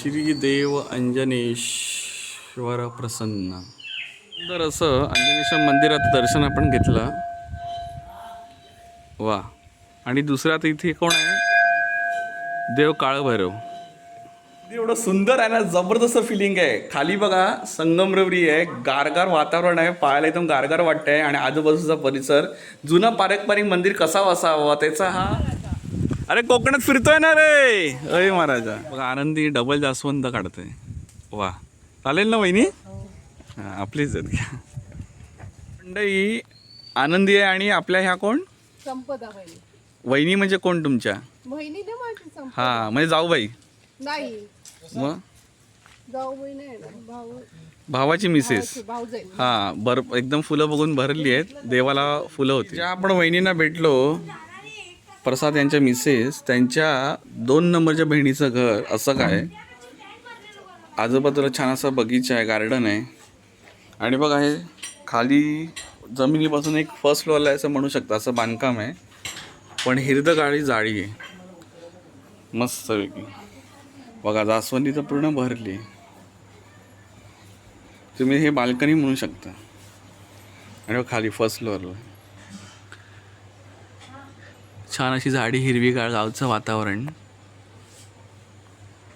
श्री देव अंजनेश्वर प्रसन्न. सुंदर असं अंजनेश्वर मंदिरात दर्शन आपण घेतलं. वा. आणि दुसऱ्यात इथे कोण आहे? देव काळभैरव. एवढं सुंदर आहे ना जबरदस्त फिलिंग आहे. खाली बघा संगमरवरी आहे. गारगार वातावरण आहे. पाहायला एकदम गारगार वाटतंय. आणि आजूबाजूचा परिसर. जुनं पारंपरिक मंदिर कसा असावा त्याचा हा अरे कोकणात फिरतोय ना रे. अय महाराजा. बघा आनंदी डबल जास्वंत काढते वा. चालेल ना वहिनी? हां आपलीच आहेत. घ्या मंडई आनंदी आहे आणि आपल्या ह्या कोण? संपदा बहिणी वहिनी म्हणजे कोण तुमच्या? बहिणी दे माझी संप हां म्हणजे जाऊबाई नाही. मग? जाऊ बहिणी आहे ना भाऊ. भावाची मिसेस भाऊ जाईल. हा बर एकदम फुलं बघून भरली आहेत. देवाला फुलं होती. ज्या आपण वहिनींना भेटलो प्रसाद यांच्या मिसेस त्यांच्या दोन नंबरच्या बहिणीचं घर असं काय? आजूबाजूला छान असा बगीचा आहे गार्डन आहे. आणि बघा हे खाली जमिनीपासून एक फर्स्ट फ्लोअरला आहे असं म्हणू शकता असं बांधकाम आहे. पण हिरदगाळी जाळी आहे. मस्त बघा जास्वंदी तर पूर्ण भरली. तुम्ही हे बाल्कनी म्हणू शकता. आणि बघ खाली फर्स्ट फ्लोअरला छान अशी झाडी हिरवी गाळ गावचं वातावरण.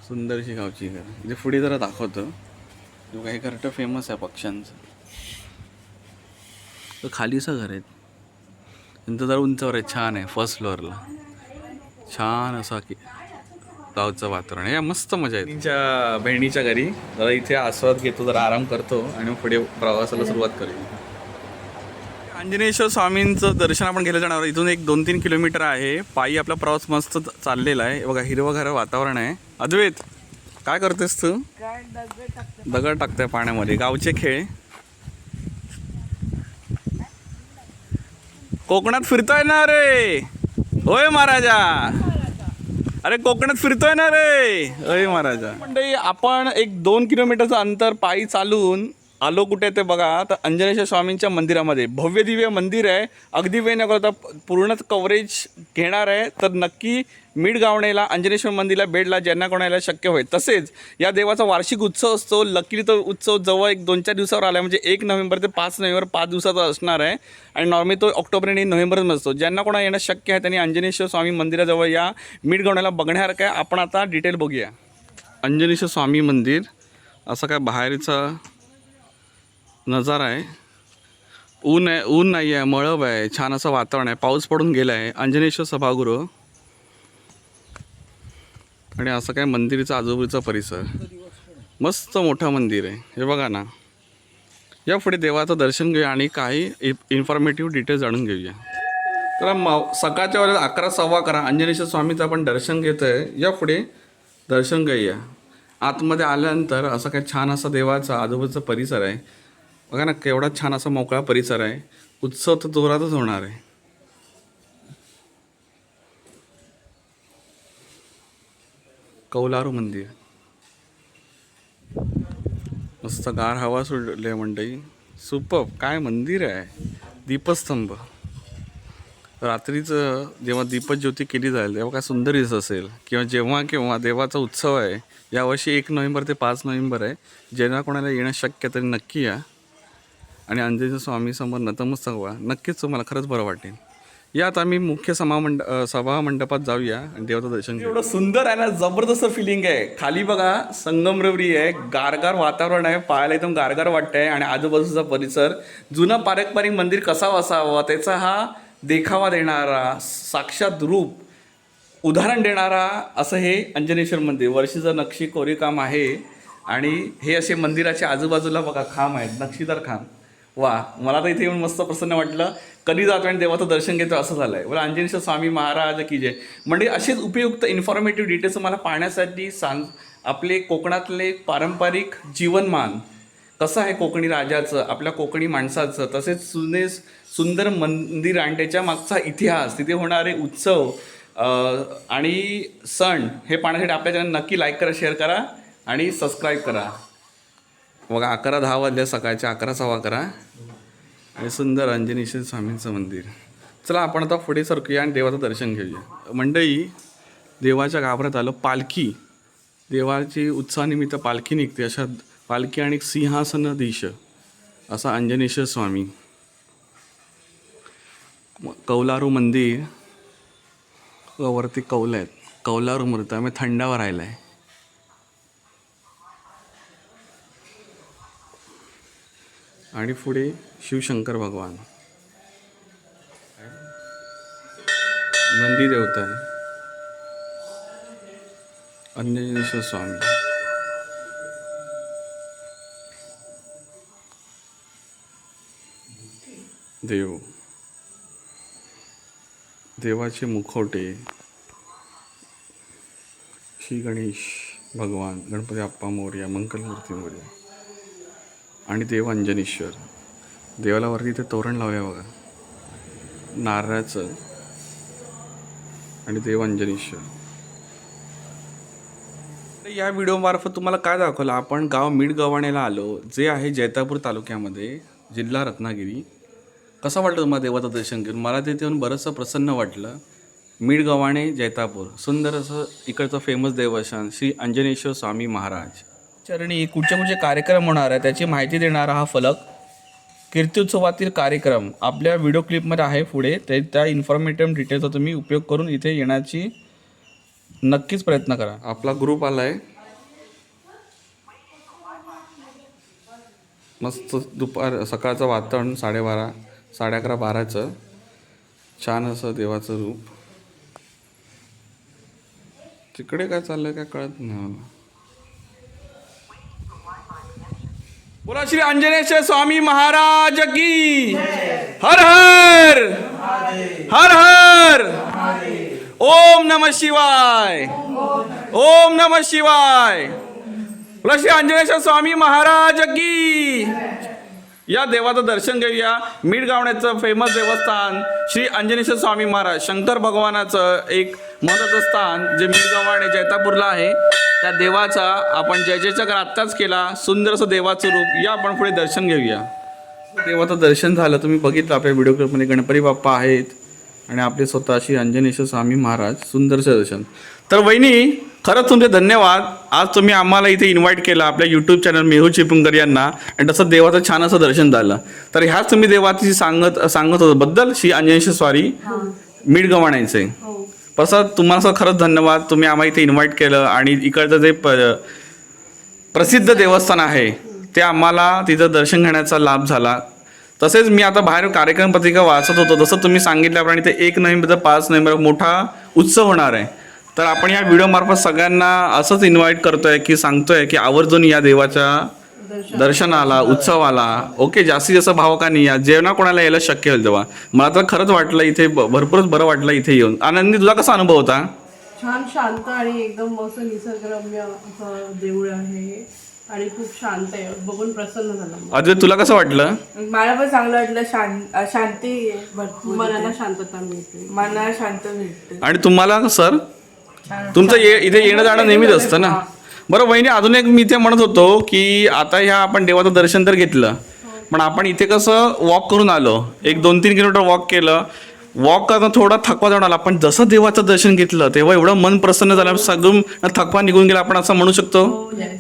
सुंदरशी गावची घर. म्हणजे पुढे जरा दाखवतं. जो काही घरटं फेमस आहे पक्ष्यांचं. तर खालीचं घर आहेत. नंतर जरा उंचावर आहे छान आहे फर्स्ट फ्लोअरला छान असं की गावचं वातावरण. या मस्त मजा आहे तिच्या बहिणीच्या घरी. जरा इथे आस्वाद घेतो जरा आराम करतो आणि मग पुढे प्रवासाला सुरुवात करेल अंजनेश्वर स्वामींचं दर्शन आपण घेतलं जाणार इथून एक दोन तीन किलोमीटर आहे. पायी आपला प्रवास मस्त चाललेला आहे. बघा हिरवं घर वातावरण आहे. अद्वैत काय करतेस तू? दगड टाकते पाण्यामध्ये. गावचे खेळ. कोकणात फिरतोय ना रे? होय महाराजा. अरे कोकणात फिरतोय ना रे? अय महाराजा. म्हणजे आपण एक दोन किलोमीटरचं अंतर पायी चालून आलो कुठे ते बघा तर अंजनेश्वर स्वामींच्या मंदिरामध्ये. भव्य दिव्य मंदिर आहे. अगदी वेळ न करता पूर्णच कव्हरेज घेणार आहे. तर नक्की मीठ गावणेला अंजनेश्वर मंदिरला भेटला ज्यांना कोणाला शक्य होईल. तसेच या देवाचा वार्षिक उत्सव असतो. लकीली तो उत्सव जवळ एक दोन चार दिवसावर आला म्हणजे एक नोव्हेंबर ते पाच नोव्हेंबर पाच दिवसाचा असणार आहे. आणि नॉर्मली तो ऑक्टोबर आणि नोव्हेंबरच असतो ज्यांना कोणा येणं शक्य आहे त्यांनी अंजनेश्वर स्वामी मंदिराजवळ या मीठ गावण्याला बघण्यासारखं आहे आपण आता डिटेल बघूया. अंजनेश्वर स्वामी मंदिर असं काय बाहेरचं नजारा आहे. ऊन आहे ऊन नाही आहे मळब आहे छान असं वातावरण आहे. पाऊस पडून गेला आहे अंजनेश्वर सभागृह. आणि असं काय मंदिराचा आजूबाजूचा परिसर. मस्त मोठं मंदिर आहे. हे बघा ना. या पुढे देवाचं दर्शन घेऊया आणि काही इन्फॉर्मेटिव्ह डिटेल्स जाणून घेऊया. तर म सकाळच्या वेळेला अकरा सव्वा अकरा अंजनेश्वर स्वामीचं आपण दर्शन घेतो आहे या पुढे दर्शन घेऊया. आतमध्ये आल्यानंतर असं काय छान असा देवाचा आजूबाजूचा परिसर आहे. बघा ना केवढा छान असा मोकळा परिसर आहे. उत्सव तर जोरातच होणार आहे. कौलारू मंदिर. मस्त गार हवा सोडले मंडई. सुपब काय मंदिर आहे. दीपस्तंभ. रात्रीचं जेव्हा दीपज्योती केली जाईल तेव्हा काय सुंदर दिसत असेल. किंवा जेव्हा केव्हा देवाचा उत्सव आहे यावर्षी एक नोव्हेंबर ते पाच नोव्हेंबर आहे. ज्यांना कोणाला येणं शक्य तरी नक्की या. आणि अंजनेश्वर स्वामी समोर नतमस्तक व्हा. नक्कीच तुम्हाला खरंच बरं वाटेल. यात आम्ही मुख्य सभा मंड सभा मंडपात जाऊया. आणि देवाचं दर्शन घेऊ एवढं सुंदर आहे ना जबरदस्त फिलिंग आहे. खाली बघा संगमरवरी आहे गारगार वातावरण आहे पाहायला एकदम गारगार वाटतंय. आणि आजूबाजूचा परिसर जुनं पारंपरिक मंदिर कसा असावा त्याचा हा देखावा देणारा साक्षात रूप उदाहरण देणारा असं हे अंजनेश्वर मंदिर. वर्षीचं नक्षी कोरीकाम आहे. आणि हे असे मंदिराच्या आजूबाजूला बघा खांब आहेत. नक्षीदार खांब. वा मला तर इथे येऊन मस्त प्रसन्न वाटलं. कधी जातो आणि देवाचं दर्शन घेतो असं झालं आहे बरं अंजनेश्वर स्वामी महाराज की जय. म्हणजे असेच उपयुक्त इन्फॉर्मेटिव्ह डिटेल्स मला पाहण्यासाठी सांग आपले कोकणातले पारंपरिक जीवनमान. कसं आहे कोकणी राजाचं आपल्या कोकणी माणसाचं तसेच सुने सुंदर मंदिर आणि त्याच्या मागचा इतिहास तिथे होणारे उत्सव आणि सण हे पाहण्यासाठी आपल्या चॅनल नक्की लाईक करा शेअर करा आणि सबस्क्राईब करा. बघा अकरा दहा वाजल्या सकाळच्या अकरा सव्वा अकरा. आणि सुंदर अंजनेश्वर स्वामींचं मंदिर. चला आपण आता पुढे सरकूया आणि देवाचं दर्शन घेऊया. मंडई देवाच्या गाभऱ्यात आलं पालखी. देवाची उत्सवानिमित्त पालखी निघते. अशा पालखी आणि सिंहासन दिश असा अंजनेश्वर स्वामी. कौलारू मंदिर वरती कौल आहेत. कौलारू मूर्ती त्यामुळे थंडावर राहिला आहे आणि पुढे शिवशंकर भगवान. नंदी देवता आहे. अंजनेश्वर स्वामी. देव. देवाचे मुखवटे. श्री गणेश भगवान गणपती आप्पा मोर्या मंगलमूर्ती मोर्या. आणि देव अंजनेश्वर. देवाला वरती इथे तोरण लावूया बघा. नारळाचं आणि देव अंजनेश्वर. तर या व्हिडिओमार्फत तुम्हाला काय दाखवलं? आपण गाव मिडगव्हाणेला आलो. जे आहे जैतापूर तालुक्यामध्ये जिल्हा रत्नागिरी. कसं वाटलं तुम्हाला देवाचं दर्शन घेऊन? मला तिथे येऊन बरंचसं प्रसन्न वाटलं. मिडगवाणे जैतापूर. सुंदर असं इकडचं फेमस देवस्थान श्री अंजनेश्वर स्वामी महाराज. चरणी कुठचे कुठचे कार्यक्रम होणार आहे त्याची माहिती देणारा हा फलक कीर्त्योत्सवातील कार्यक्रम आपल्या व्हिडिओ क्लिपमध्ये आहे पुढे. ते त्या इन्फॉर्मेटिव्ह डिटेलचा तुम्ही उपयोग करून इथे येण्याची नक्कीच प्रयत्न करा. आपला ग्रुप आला आहे मस्त दुपार सकाळचं वातावरण साडेबारा साडे अकरा बाराचं. छान असं देवाचं रूप. तिकडे काय चाललंय काय कळत नाही मला. बोला श्री अंजनेश्वर स्वामी महाराज की। हर हर। हर हर। ओम नम शिवाय। ओम नम शिवाय। बोला श्री अंजनेश्वर स्वामी महाराज की। या देवाचं दर्शन घेऊया. मीठ गावण्याचं फेमस देवस्थान श्री अंजनेश्वर स्वामी महाराज. शंकर भगवानाचं एक महत्वाचं स्थान जे मीठ गावाणे जैतापूरला आहे. त्या देवाचा आपण जय जयचा आत्ताच केला सुंदर असं देवाचं रूप या आपण पुढे दर्शन घेऊया. देवाचं दर्शन झालं तुम्ही बघितलं आपल्या व्हिडिओ क्लिपमध्ये गणपती बाप्पा आहेत आणि आपले स्वतः श्री अंजनेश्वर स्वामी महाराज सुंदरचं दर्शन. तर वहिनी खरंच तुमचे धन्यवाद. आज तुम्ही आम्हाला इथे इन्व्हाइट केलं आपल्या यूट्यूब चॅनल मेहू चिपळूणकर यांना आणि तसं देवाचं छान असं दर्शन झालं. तर ह्याच तुम्ही देवाची सांगत सांगत होतं बद्दल श्री अंजनेश्वर स्वारी मीठ गव्हाणायचे तसं तुम्हाला सर खरंच धन्यवाद. तुम्ही आम्हाला इथे इन्व्हाइट केलं आणि इकडचं जे प प्रसिद्ध देवस्थान आहे ते आम्हाला तिथं दर्शन घेण्याचा लाभ झाला. तसेच मी आता बाहेर कार्यक्रम पत्रिका वाचत होतो. जसं तुम्ही सांगितल्याप्रमाणे ते एक नोव्हेंबर ते पाच नोव्हेंबर मोठा उत्सव होणार आहे. तर आपण या व्हिडिओमार्फत सगळ्यांना असंच इन्व्हाइट करतोय की सांगतोय की आवर्जून या देवाच्या दर्शनाला उत्सवाला ओके जास्तीत जास्त भावकांनी या जेवणा कोणाला यायला शक्य होईल तेव्हा? मला तर खरंच वाटलं इथे भरपूरच बरं वाटलं इथे येऊन. आनंदी तुझा कसा अनुभव होता? छान शांत आणि एकदम मस्त निसर्गरम्य देऊळ आहे. आणि खूप शांत आहे. बघून प्रसन्न झालं. अजय तुला कसं वाटलं? मला पण चांगलं वाटलं. शांत शांती भरपूर मनाला शांतता मिळते. मनाला शांत मिळते. आणि तुम्हाला सर? तुमचं ये इथे येणं जाणं नेहमीच असतं ना? बरं वहिनी अजून एक मी इथे म्हणत होतो की आता ह्या आपण देवाचं दर्शन तर घेतलं पण आपण इथे कसं वॉक करून आलो. एक दोन तीन किलोमीटर वॉक केलं. वॉक करताना थोडा थकवा जाऊन आला पण जसं देवाचं दर्शन घेतलं तेव्हा एवढं मन प्रसन्न झालं सगळं थकवा निघून गेला आपण असं म्हणू शकतो.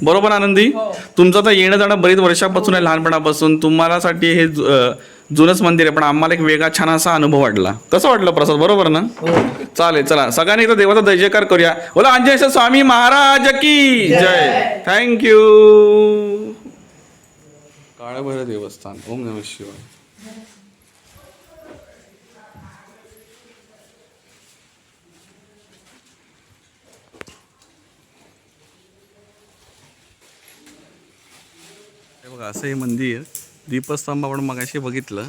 बरोबर आनंदी? तुमचं आता येणं जाणं बरीच वर्षापासून आहे लहानपणापासून. तुम्हालासाठी हे जुनंच मंदिर आहे पण आम्हाला एक वेगळा छान असा अनुभव वाटला. कसं वाटलं प्रसाद? बरोबर ना? चालेल चला. सगळ्यांनी इथं देवाचा जय जयकार करूया. बोला अंजनेश्वर स्वामी महाराज की जय. थँक्यू काळभैरव देवस्थान. ओम नम शिवाय. हे बघा असं हे मंदिर दीपस्तंभ आपण मगाशी बघितलं.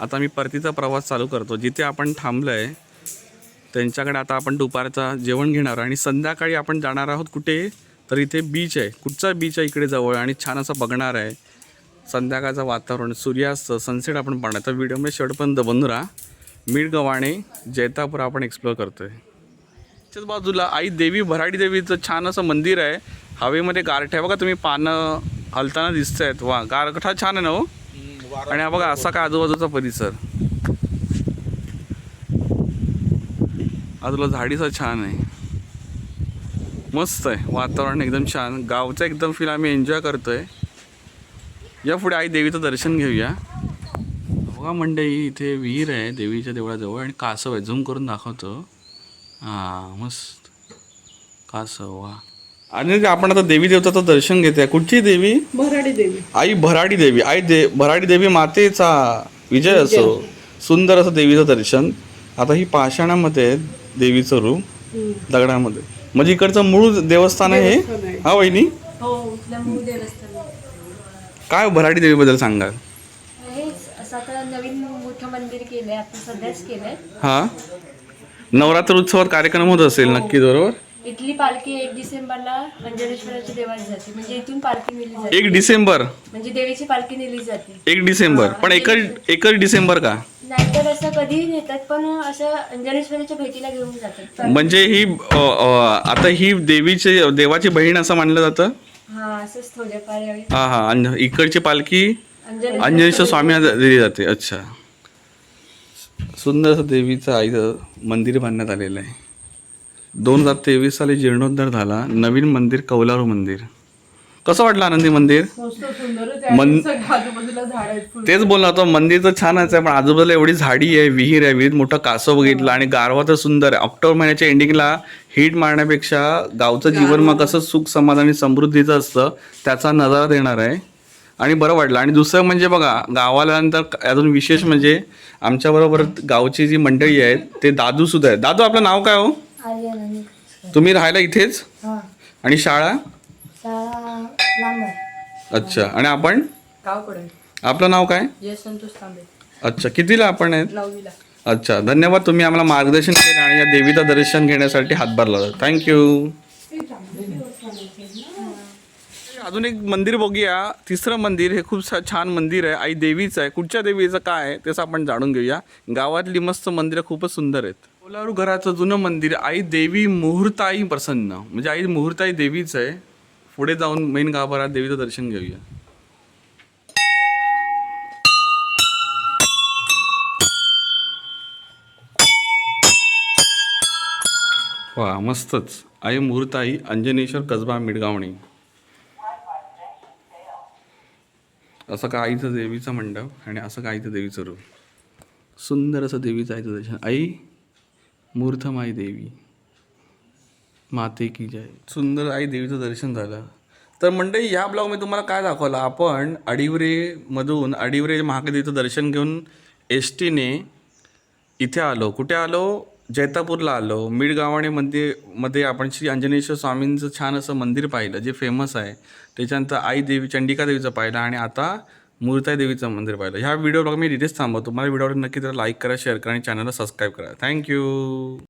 आता मी परतीचा प्रवास चालू करतो. जिथे आपण थांबलो आहे त्यांच्याकडे आता आपण दुपारचा जेवण घेणार आणि संध्याकाळी आपण जाणार आहोत कुठे? तर इथे बीच आहे. कुठचा बीच आहे इकडे जवळ? आणि छान असं बघणार आहे. संध्याकाळचं वातावरण सूर्यास्त सनसेट आपण पाहणार. तर व्हिडिओमध्ये शेवटपर्यंत बंद राहा. मीठ जैतापूर आपण एक्सप्लोअर आहे त्याच्याच बाजूला आई देवी भराडी देवीचं छान असं मंदिर आहे. हवेमध्ये गारठ्या. बघा तुम्ही पानं हलताना दिसत आहेत वा गारगठा छान आहे ना हो? आणि हा बघा असा का आजूबाजूचा परिसर. आजूला झाडीचा छान आहे. मस्त आहे वातावरण एकदम छान. गावचं एकदम फील आम्ही एन्जॉय करतोय. या पुढे आई देवीचं दर्शन घेऊया. बघा मंडई इथे विहीर आहे देवीच्या देवळाजवळ आणि कासव आहे. झूम करून दाखवतो. हां मस्त. कासव वा. आणि आपण आता देवी देवताचं दर्शन घेतोय कुठची देवी? भराडी देवी. आई भराडी देवी आई दे भराडी देवी मातेचा विजय असो सुंदर असं देवीचं दर्शन. आता ही पाषाणामध्ये आहे देवीचं रूप. दगडामध्ये. म्हणजे इकडचं मूळ देवस्थान आहे हे? हा वहिनी? हो इथलं मूळ देवस्थान काय भराडी देवीबद्दल सांगाल? नवीन मोठं मंदिर केलंय आता सध्याच केलंय. हा? नवरात्र उत्सवात कार्यक्रम होत असेल नक्की बरोबर? इथली पालखी एक डिसेंबरला अंजनेश्वराच्या देवाला जाते. म्हणजे इथून पालखी नेली जाते. एक डिसेंबर. म्हणजे देवीची पालखी नेली जाते. एक डिसेंबर. पण एकच एकच डिसेंबर का? नाहीतर असं कधीही नेतात पण असं अंजनेश्वराच्या भेटीला घेऊन जातात. म्हणजे ही अ, अ, आता ही देवीची देवाची बहीण असं मानलं जातं? हा असंच थोडेफार यावेळी. हा हा. इकडची पालखी अंजनेश्वर अंजनेश्वर स्वामी. दिली जाते. अच्छा. सुंदर असं देवीचं आईचं मंदिर बांधण्यात आलेलं आहे. दोन हजार तेवीस साली जीर्णोद्धार झाला. नवीन मंदिर कौलारू मंदिर. कसं वाटलं आनंदी मंदिर? मन- तेच बोलला होतो मंदिर तर छानच आहे पण आजूबाजूला एवढी झाडी आहे विहीर आहे विहीर मोठं कासव बघितलं आणि गारवा तर सुंदर आहे. ऑक्टोबर महिन्याच्या एंडिंगला हिट मारण्यापेक्षा गावचं जीवन मग कसं सुख समाधानी समृद्धीचं असतं त्याचा नजारा देणार आहे. आणि बरं वाटलं. आणि दुसरं म्हणजे बघा गावाला आल्यानंतर अजून विशेष म्हणजे आमच्याबरोबर गावची जी मंडळी आहेत ते दादू सुद्धा आहेत. दादू आपलं नाव काय हो? आर्यन तुम्ही राहायला इथेच? हा. आणि शाळा? शाळा लांब आहे. अच्छा. आणि आपण? गावकडे. आपलं नाव काय? जय संतोष तांबे. अच्छा. कितीला आपण आहेत? नववीला. अच्छा. धन्यवाद. तुम्ही आम्हाला मार्गदर्शन केलं आणि या देवीचं दर्शन घेण्यासाठी हातभार लावला. थँक्यू अजून एक मंदिर बघूया. तिसरं मंदिर हे खूप छा- छान मंदिर आहे. आई देवीचं आहे. कुठच्या देवीचं काय आहे? तेच आपण जाणून घेऊया. गावातली मस्त मंदिरं खूपच सुंदर आहेत. कोलारू घराचं जुनं मंदिर आई देवी मुहूर्ताई प्रसन्न. म्हणजे आई मुहूर्ताई देवीच आहे. पुढे जाऊन मेन गाभारात देवीचं दर्शन घेऊया. वा मस्तच. आई मुहूर्ताई अंजनेश्वर कसबा मिडगावणी. असं का आईचं देवीचं मंडप आणि असं का आईचं देवीचं रूप? सुंदर असं देवीचं आईचं दर्शन. आई मूर्थमाई देवी. माते की जय. सुंदर आई देवीचं दर्शन झालं. तर मंडळी ब्लॉग मी तुम्हाला काय दाखवलं? आपण अडिवरेमधून अडिवरे महाकादेवीचं दर्शन घेऊन एस टीने इथे आलो. कुठे आलो? जैतापूरला आलो. मिडगावाणे मंदिरमध्ये आपण श्री अंजनेश्वर स्वामींचं छान असं मंदिर पाहिलं जे फेमस आहे. त्याच्यानंतर आई देवी चंडिका देवीचं पाहिलं आणि आता मूर्ताई देवीचं मंदिर पाहिलं. ह्या व्हिडिओ ब्लॉग मी डिटेल्स थांबवतो. तुम्हाला व्हिडिओ नक्की तर लाईक करा शेअर करा आणि चॅनलला सबस्क्राईब करा. थँक्यू